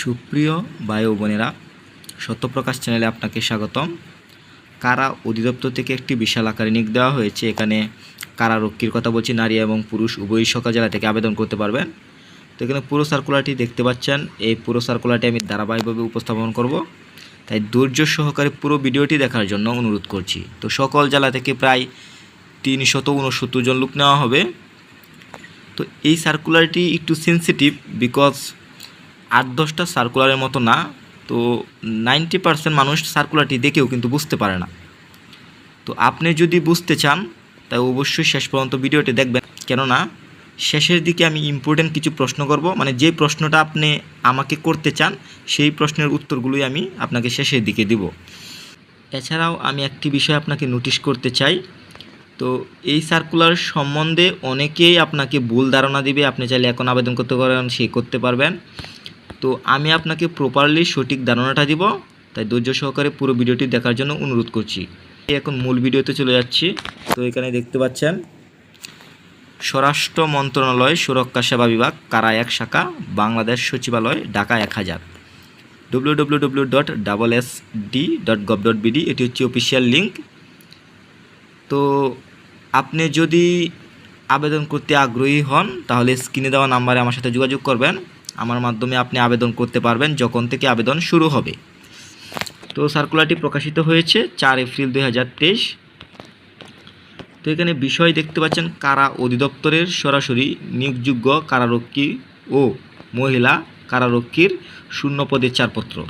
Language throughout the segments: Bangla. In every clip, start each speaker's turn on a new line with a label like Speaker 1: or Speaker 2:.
Speaker 1: সুপ্রিয় ও বোনেরা, সত্যপ্রকাশ চ্যানেলে আপনাকে স্বাগতম। কারা অধিদপ্তর থেকে একটি বিশাল আকারে নিক দেওয়া হয়েছে, এখানে কারারক্ষীর কথা বলছি, নারী এবং পুরুষ, উভয়ই সকাল জেলা থেকে আবেদন করতে পারবেন। তো এখানে পুরো সার্কুলারটি দেখতে পাচ্ছেন, এই পুরো সার্কুলারটি আমি ধারাবাহিকভাবে উপস্থাপন করব। তাই ধৈর্য সহকারে পুরো ভিডিওটি দেখার জন্য অনুরোধ করছি। তো সকল জেলা থেকে প্রায় তিনশত উনসত্তর জন লোক নেওয়া হবে। তো এই সার্কুলারটি একটু সেন্সিটিভ বিকজ আট দশটা সার্কুলারের মতো না, তো নাইনটি পার্সেন্ট মানুষ সার্কুলারটি দেখেও কিন্তু বুঝতে পারে না। তো আপনি যদি বুঝতে চান তাই অবশ্যই শেষ পর্যন্ত ভিডিওটি দেখবেন। কেননা, শেষের দিকে আমি ইম্পর্টেন্ট কিছু প্রশ্ন করব। মানে যে প্রশ্নটা আপনি আমাকে করতে চান, সেই প্রশ্নের উত্তরগুলোই আমি আপনাকে শেষের দিকে দিব। এছাড়াও আমি একটি বিষয় আপনাকে নোটিশ করতে চাই। তো এই সার্কুলার সম্বন্ধে অনেকেই আপনাকে ভুল ধারণা দিবে। আপনি চাইলে এখন আবেদন করতে পারেন সেই করতে পারবেন। তো আমি আপনাকে প্রপারলি সঠিক ধারণাটা দিব, তাই ধৈর্য সহকারে পুরো ভিডিওটি দেখার জন্য অনুরোধ করছি। এখন মূল ভিডিওতে চলে যাচ্ছি। তো এখানে দেখতে পাচ্ছেন, স্বরাষ্ট্র মন্ত্রণালয় সুরক্ষা সেবা বিভাগ, কারা এক শাখা, বাংলাদেশ সচিবালয়, ঢাকা এক হাজার। W W W dot double S D dot dot এটি হচ্ছে অফিসিয়াল লিঙ্ক তো আপনি যদি আবেদন করতে আগ্রহী হন, তাহলে স্ক্রিনে দেওয়া নাম্বারে আমার সাথে যোগাযোগ করবেন। আমার মাধ্যমে আপনি আবেদন করতে পারবেন যখন থেকে আবেদন শুরু হবে। তো সার্কুলারটি প্রকাশিত হয়েছে চার এপ্রিল দুই হাজার তেইশ। তো এখানে বিষয় দেখতে পাচ্ছেন, কারা অধিদপ্তরের সরাসরি নিয়োগযোগ্য কারারক্ষী ও মহিলা কারারক্ষীর শূন্য পদের চারপত্র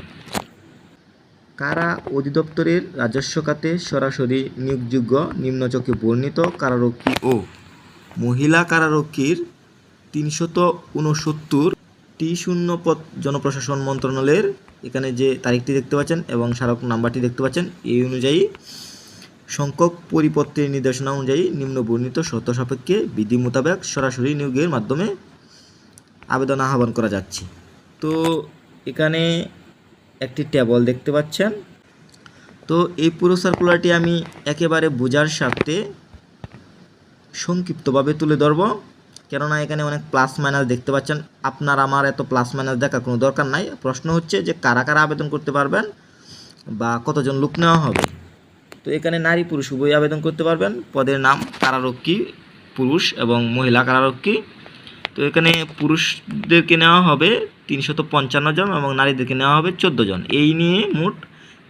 Speaker 1: কারা অধিদপ্তরের রাজস্ব খাতে সরাসরি নিয়োগযোগ্য নিম্নচকে বর্ণিত কারারক্ষী ও মহিলা কারারক্ষীর তিনশত উনসত্তর টি শূন্য পদ জনপ্রশাসন মন্ত্রণালয়ের, এখানে যে তারিখটি দেখতে পাচ্ছেন এবং স্মারক নাম্বারটি দেখতে পাচ্ছেন, এই অনুযায়ী সংখ্যক পরিপত্রের নির্দেশনা অনুযায়ী নিম্ন বর্ণিত শর্ত সাপেক্ষে বিধি মোতাবেক সরাসরি নিয়োগের মাধ্যমে আবেদন আহ্বান করা যাচ্ছে। তো এখানে একটি টেবল দেখতে পাচ্ছেন। তো এই পুরো সার্কুলারটি আমি একেবারে বোঝার স্বার্থে সংক্ষিপ্তভাবে তুলে ধরব। কেননা এখানে অনেক প্লাস মাইনাস দেখতে পাচ্ছেন। আপনার আমার এত প্লাস মাইনাস দেখার কোনো দরকার নাই। প্রশ্ন হচ্ছে যে কারা কারা আবেদন করতে পারবেন বা কতজন লোক নেওয়া হবে? তো এখানে নারী, পুরুষ, উভয় আবেদন করতে পারবেন। পদের নাম কারারক্ষী পুরুষ এবং মহিলা কারারক্ষী তো এখানে পুরুষদেরকে নেওয়া হবে তিনশত পঞ্চান্ন জন এবং নারীদেরকে নেওয়া হবে চোদ্দ জন। এই নিয়ে মোট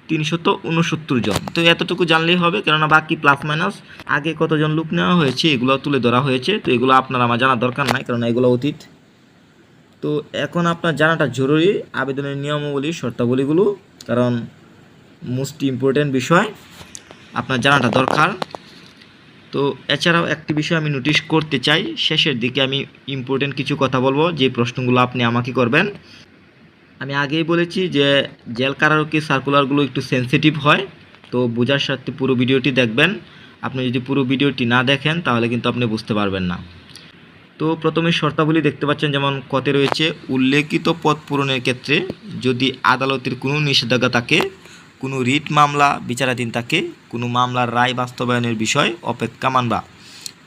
Speaker 1: তিনশত উনসত্তর জন। তো এতটুকু জানলেই হবে, কেননা বাকি প্লাস মাইনাস আগে কতজন লোক নেওয়া হয়েছে এগুলো তুলে ধরা হয়েছে, তো এগুলো আপনার আমার জানা দরকার নাই কারণ এগুলো অতীত। তো এখন আপনার জানাটা জরুরি, আবেদনের নিয়মাবলী, শর্তাবলীগুলো, কারণ মোস্ট ইম্পর্টেন্ট বিষয় আপনার জানাটা দরকার। তো এছাড়াও একটি বিষয় আমি নোটিশ করতে চাই, শেষের দিকে আমি ইম্পর্টেন্ট কিছু কথা বলব, যে প্রশ্নগুলো আপনি আমাকে করবেন। আমি আগেই বলেছি যে জেল কারারক্ষী সার্কুলারগুলো একটু সেন্সিটিভ হয়, তো বোঝার সাথে পুরো ভিডিওটি দেখবেন। আপনি যদি পুরো ভিডিওটি না দেখেন, তাহলে কিন্তু আপনি বুঝতে পারবেন না। তো প্রথমে শর্তাবলী দেখতে পাচ্ছেন, যেমন কতে রয়েছে, উল্লেখিত পদ পূরণের ক্ষেত্রে যদি আদালতের কোনো নিষেধাজ্ঞা থাকে, কোনো রিট মামলা, বিচারাধীন থাকে, কোনো মামলার রায় বাস্তবায়নের বিষয় অপেক্ষা মানবা।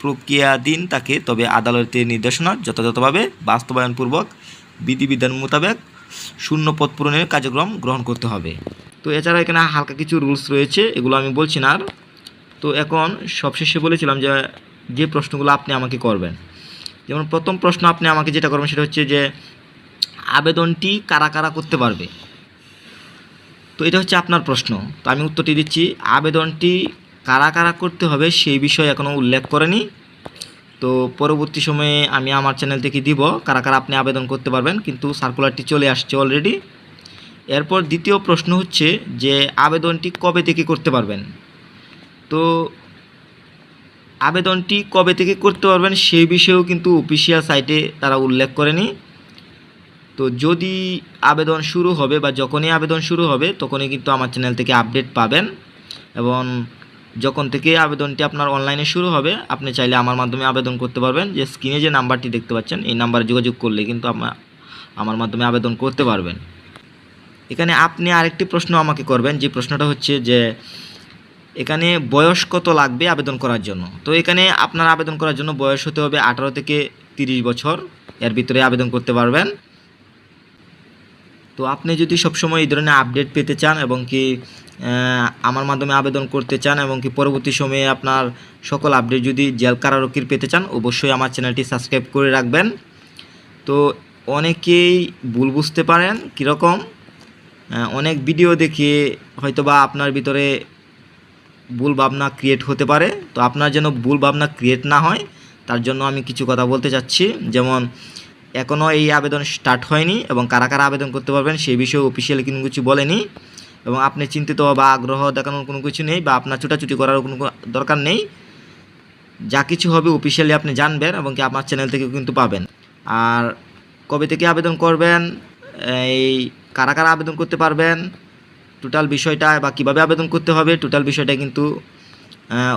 Speaker 1: প্রক্রিয়াধীন থাকে, তবে আদালতের নির্দেশনা যথাযথভাবে বাস্তবায়নপূর্বক, বিধিবিধান মোতাবেক শূন্য পদ পূরণের কার্যক্রম গ্রহণ করতে হবে। তো এছাড়া এখানে হালকা কিছু রুলস রয়েছে, এগুলো আমি বলছি না আর। তো এখন সবশেষে বলেছিলাম যে যে প্রশ্নগুলো আপনি আমাকে করবেন। যেমন প্রথম প্রশ্ন আপনি আমাকে যেটা করবেন সেটা হচ্ছে যে, আবেদনটি কারা কারা করতে পারবে? তো এটা হচ্ছে আপনার প্রশ্ন। তো আমি উত্তরটি দিচ্ছি, আবেদনটি কারা কারা করতে হবে সেই বিষয়ে এখনও উল্লেখ করেনি। তো পরবর্তী সময়ে আমি আমার চ্যানেল থেকে দিব। কারা কারা আপনি আবেদন করতে পারবেন, কিন্তু সার্কুলারটি চলে আসছে অলরেডি এরপর দ্বিতীয় প্রশ্ন হচ্ছে যে, আবেদনটি কবে থেকে করতে পারবেন? তো আবেদনটি কবে থেকে করতে পারবেন সেই বিষয়েও কিন্তু অফিসিয়াল সাইটে তারা উল্লেখ করেনি। তো যদি আবেদন শুরু হবে বা যখনই আবেদন শুরু হবে, তখনই কিন্তু আমার চ্যানেল থেকে আপডেট পাবেন। এবং যখন থেকে আবেদনটি আপনার অনলাইনে শুরু হবে, আপনি চাইলে আমার মাধ্যমে আবেদন করতে পারবেন। যে স্ক্রিনে যে নাম্বারটি দেখতে পাচ্ছেন, এই নাম্বারে যোগাযোগ করলে কিন্তু আমার মাধ্যমে আবেদন করতে পারবেন। এখানে আপনি আরেকটি প্রশ্ন আমাকে করবেন, যে প্রশ্নটা হচ্ছে যে, এখানে বয়স কত লাগবে আবেদন করার জন্য? তো এখানে আপনার আবেদন করার জন্য বয়স হতে হবে আঠারো থেকে তিরিশ বছর, এর ভিতরে আবেদন করতে পারবেন। তো আপনি যদি সবসময় এই ধরনের আপডেট পেতে চান এবং কি আমার মাধ্যমে আবেদন করতে চান এবং কি পরবর্তী সময়ে আপনার সকল আপডেট যদি জেল কারারকির পেতে চান, অবশ্যই আমার চ্যানেলটি সাবস্ক্রাইব করে রাখবেন। তো অনেকেই ভুল বুঝতে পারেন কীরকম অনেক ভিডিও দেখে হয়তোবা আপনার ভিতরে ভুল ভাবনা ক্রিয়েট হতে পারে। তো আপনার যেন ভুল ভাবনা ক্রিয়েট না হয়, তার জন্য আমি কিছু কথা বলতে চাচ্ছি। যেমন এখনও এই আবেদন স্টার্ট হয়নি এবং কারা কারা আবেদন করতে পারবেন সেই বিষয়ে অফিসিয়ালি কোনো কিছু বলেনি এবং আপনি চিন্তিত বা আগ্রহ দেখানোর কোনো কিছু নেই বা আপনার ছুটাছুটি করার কোনো দরকার নেই। যা কিছু হবে অফিসিয়ালি আপনি জানবেন এবং কি আমার চ্যানেল থেকে কিন্তু পাবেন। আর কবে থেকে আবেদন করবেন, এই কারা কারা আবেদন করতে পারবেন টোটাল বিষয়টা বা কীভাবে আবেদন করতে হবে টোটাল বিষয়টা কিন্তু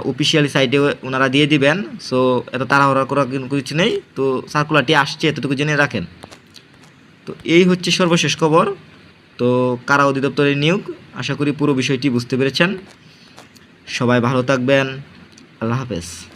Speaker 1: অফিসিয়ালি সাইটে ওনারা দিয়ে দিবেন। সো এত তাড়াহুড়া করার কিছু নেই। তো সার্কুলারটি আসছে, এতটুকু জেনে রাখেন। তো, এই হচ্ছে সর্বশেষ খবর। তো, কারা অধিদপ্তরের নিয়োগ? আশা করি পুরো বিষয়টি বুঝতে পেরেছেন। সবাই ভালো থাকবেন। আল্লাহ হাফেজ।